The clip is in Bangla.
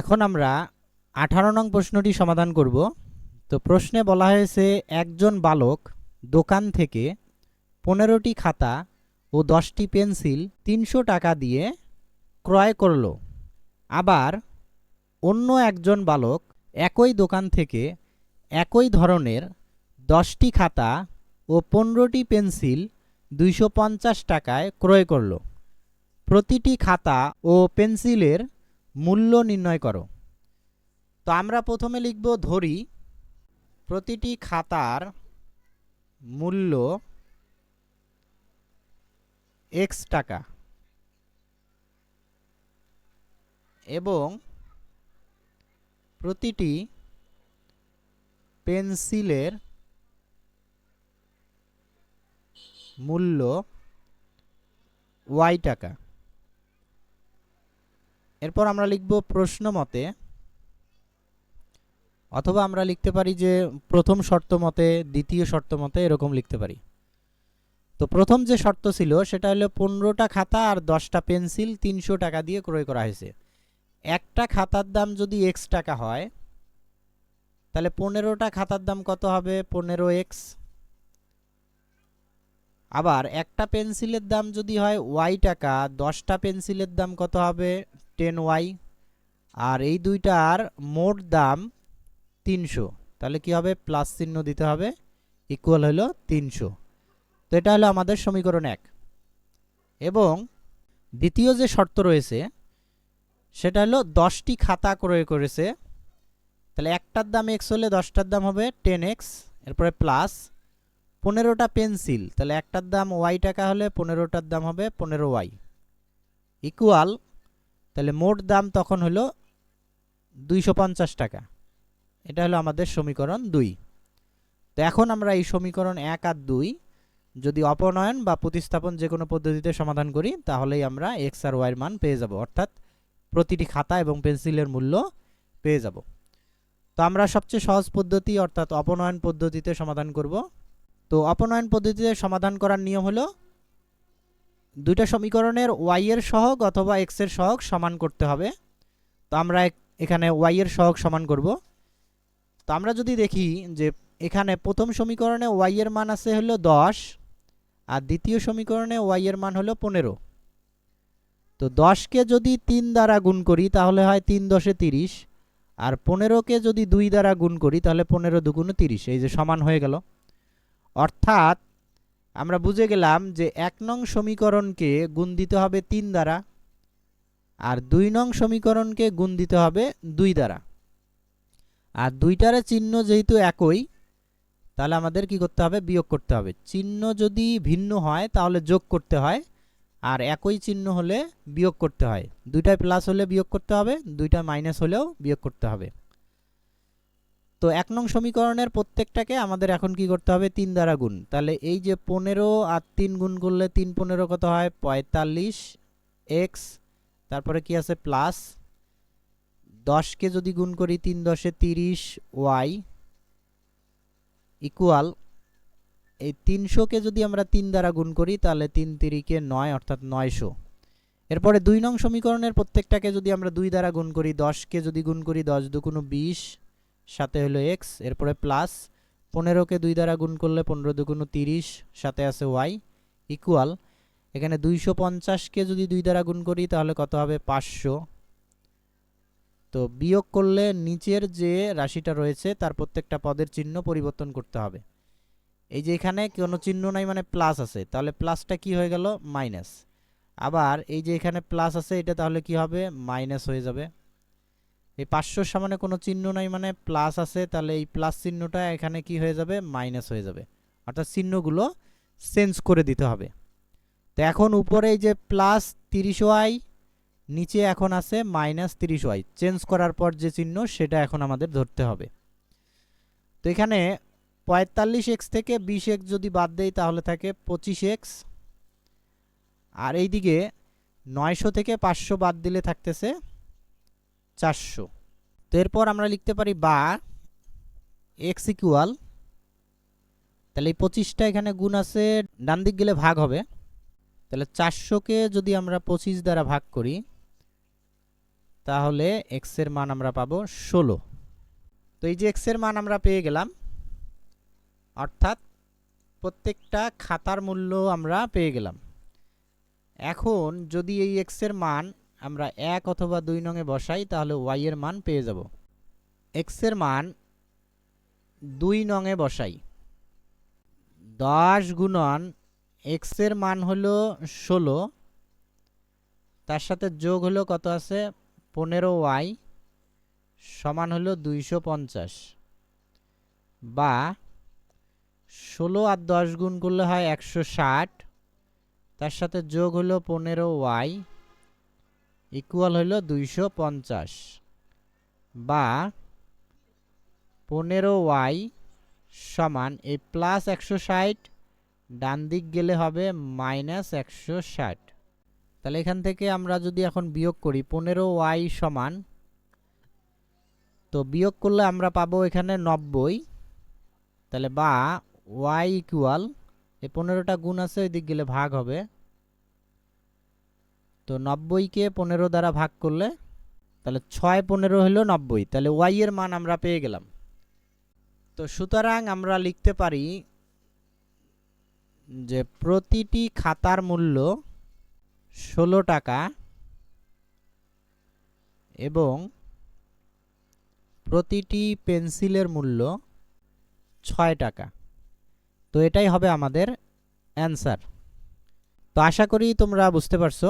এখন আমরা আঠারো নং প্রশ্নটি সমাধান করব। তো প্রশ্নে বলা হয়েছে, একজন বালক দোকান থেকে পনেরোটি খাতা ও দশটি পেন্সিল তিনশো টাকা দিয়ে ক্রয় করল। আবার অন্য একজন বালক একই দোকান থেকে একই ধরনের দশটি খাতা ও পনেরোটি পেন্সিল দুইশো পঞ্চাশ টাকায় ক্রয় করল। প্রতিটি খাতা ও পেন্সিলের মূল্য নির্ণয় করো। তো আমরা প্রথমে লিখব ধরি প্রতিটি খাতার মূল্য এক্স টাকা এবং প্রতিটি পেন্সিলের মূল্য ওয়াই টাকা। এরপর আমরা লিখব প্রশ্ন মতে অথবা আমরা লিখতে পারি যে প্রথম শর্ত মতে দ্বিতীয় শর্ত মতে এরকম লিখতে পারি। তো প্রথম যে শর্ত ছিল সেটা হলো পনেরোটা খাতা আর দশটা পেন্সিল তিনশো টাকা দিয়ে ক্রয় করা হয়েছে। একটা খাতার দাম যদি এক্স টাকা হয়, তাহলে পনেরোটা খাতার দাম কত হবে? পনেরো এক্স। আবার একটা পেন্সিলের দাম যদি হয় ওয়াই টাকা, দশটা পেন্সিলের দাম কত হবে? টেন ওয়াই আর এই দুইটার মোট দাম তিনশো। তাহলে কি হবে? প্লাস চিহ্ন দিতে হবে ইকুয়াল হলো তিনশো। তো এটা হলো আমাদের সমীকরণ এক। এবং দ্বিতীয় যে শর্ত রয়েছে, সেটা হলো দশটি খাতা ক্রয় করেছে। তাহলে একটার দাম এক্স হলে দশটার দাম হবে টেন এক্স এরপরে প্লাস পনেরোটা পেন্সিল তাহলে একটার দাম ওয়াই টাকা হলে পনেরোটার দাম হবে পনেরো ওয়াই ইকুয়াল তাহলে মোট দাম তখন হলো দুইশো পঞ্চাশ টাকা। এটা হলো আমাদের সমীকরণ দুই। তো এখন আমরা এই সমীকরণ এক আর দুই যদি অপনয়ন বা প্রতিস্থাপন যে কোনো পদ্ধতিতে সমাধান করি, তাহলেই আমরা এক্স আর ওয়াইয়ের মান পেয়ে যাব। অর্থাৎ প্রতিটি খাতা এবং পেন্সিলের মূল্য পেয়ে যাব। তো আমরা সবচেয়ে সহজ পদ্ধতি অর্থাৎ অপনয়ন পদ্ধতিতে সমাধান করব। তো অপনয়ন পদ্ধতিতে সমাধান করার নিয়ম হলো দুইটা সমীকরণের ওয়াই এর সহগ অথবা এক্সের সহগ সমান করতে হবে। তো আমরা এখ- এখানে ওয়াই এর সহগ সমান করব। তো আমরা যদি দেখি যে এখানে প্রথম সমীকরণে ওয়াই এর মান আছে হলো দশ, আর দ্বিতীয় সমীকরণে ওয়াই এর মান হলো পনেরো। তো দশকে যদি তিন দ্বারা গুণ করি তাহলে হয় তিন দশে তিরিশ, আর পনেরোকে যদি দুই দ্বারা গুণ করি তাহলে পনেরো দুগুণ তিরিশ, এই যে সমান হয়ে গেল। অর্থাৎ আমরা বুঝে গেলাম যে এক নং সমীকরণকে গুণ দিতে হবে তিন দ্বারা আর দুই নং সমীকরণকে গুণ দিতে হবে দুই দ্বারা। আর দুইটারে চিহ্ন যেহেতু একই, তাহলে আমাদের কি করতে হবে? বিয়োগ করতে হবে। চিহ্ন যদি ভিন্ন হয়, তাহলে যোগ করতে হয়। আর একই চিহ্ন হলে বিয়োগ করতে হয়। দুইটায় প্লাস হলে বিয়োগ করতে হবে দুইটা মাইনাস হলেও বিয়োগ করতে হবে। তো এক নং সমীকরণের প্রত্যেকটাকে আমাদের এখন কি করতে হবে? তিন দ্বারা গুণ। তাহলে এই যে পনেরো আর তিন গুণ করলে তিন পনেরো কত হয়? পঁয়তাল্লিশ এক্স। তারপরে কি আছে? প্লাস। দশকে যদি গুণ করি তিন দশে তিরিশ ওয়াই ইকুয়াল এই তিনশোকে যদি আমরা তিন দ্বারা গুণ করি, তাহলে তিন তিরিকে নয়, অর্থাৎ নয়শো। এরপরে দুই নং সমীকরণের প্রত্যেকটাকে যদি আমরা দুই দ্বারা গুণ করি, দশকে যদি গুণ করি, দশ দুগুণ বিশ সাথে হলো এক্স এরপরে প্লাস পনেরোকে দুই দ্বারা গুণ করলে পনেরো দুগুণ তিরিশ, সাথে আছে ওয়াই ইকুয়াল এখানে দুইশো পঞ্চাশকে যদি দুই দ্বারা গুণ করি, তাহলে কত হবে? পাঁচশো। তো বিয়োগ করলে নিচের যে রাশিটা রয়েছে, তার প্রত্যেকটা পদের চিহ্ন পরিবর্তন করতে হবে। এই যে এখানে কোনো চিহ্ন নাই মানে প্লাস আছে, তাহলে প্লাসটা কি হয়ে গেল? মাইনাস আবার এই যে এখানে প্লাস আছে, এটা তাহলে কি হবে? মাইনাস হয়ে যাবে। এই পাঁচশোর সামনে কোনো চিহ্ন নাই মানে প্লাস আছে, তাহলে এই প্লাস চিহ্নটা এখানে কি হয়ে যাবে? মাইনাস হয়ে যাবে। অর্থাৎ চিহ্নগুলো চেঞ্জ করে দিতে হবে। তো এখন উপরে এই যে প্লাস তিরিশ ওয়াই, নিচে এখন আছে মাইনাস তিরিশ ওয়াই। চেঞ্জ করার পর যে চিহ্ন, সেটা এখন আমাদের ধরতে হবে। তো এখানে পঁয়তাল্লিশ এক্স থেকে বিশ এক্স যদি বাদ দেই, তাহলে থাকে পঁচিশ এক্স। আর এইদিকে নয়শো থেকে পাঁচশো বাদ দিলে থাকতেছে চারশো। তো এরপর আমরা লিখতে পারি বা এক্স ইকুয়াল তাহলে এই পঁচিশটা এখানে গুণ আছে, ডান দিক গেলে ভাগ হবে। তাহলে চারশোকে যদি আমরা পঁচিশ দ্বারা ভাগ করি, তাহলে এক্সের মান আমরা পাবো ষোলো। তো এই যে এক্সের মান আমরা পেয়ে গেলাম, অর্থাৎ প্রত্যেকটা খাতার মূল্য আমরা পেয়ে গেলাম। এখন যদি এই এক্সের মান আমরা এক অথবা দুই নঙে বসাই, তাহলে ওয়াই এর মান পেয়ে যাব। এক্সের মান দুই নঙে বসাই। দশ গুণন এক্সের মান হলো ষোলো। তার সাথে যোগ হলো কত আছে? পনেরো ওয়াই সমান হলো দুইশো পঞ্চাশ। বা ষোলো আর দশ গুণ করলে হয় একশো ষাট। তার সাথে যোগ হলো পনেরো ওয়াই ইকুয়াল হলো দুইশো পঞ্চাশ। বা পনেরো ওয়াই সমান এই প্লাস একশো ষাট, ডান দিক গেলে হবে মাইনাস একশো ষাট। তাহলে এখান থেকে আমরা যদি এখন বিয়োগ করি, পনেরো ওয়াই সমান, তো বিয়োগ করলে আমরা পাবো এখানে নব্বই। তাহলে বা ওয়াই ইকুয়াল এই পনেরোটা গুণ আছে, ওই দিক গেলে ভাগ হবে। তো নব্বইকে পনেরো দ্বারা ভাগ করলে, তাহলে ছয় পনেরো হলো নব্বই, তাহলে ওয়াই এর মান আমরা পেয়ে গেলাম। তো সুতরাং আমরা লিখতে পারি যে প্রতিটি খাতার মূল্য ষোলো টাকা এবং প্রতিটি পেন্সিলের মূল্য ছয় টাকা। তো এটাই হবে আমাদের অ্যান্সার। তো আশা করি তোমরা বুঝতে পারছ।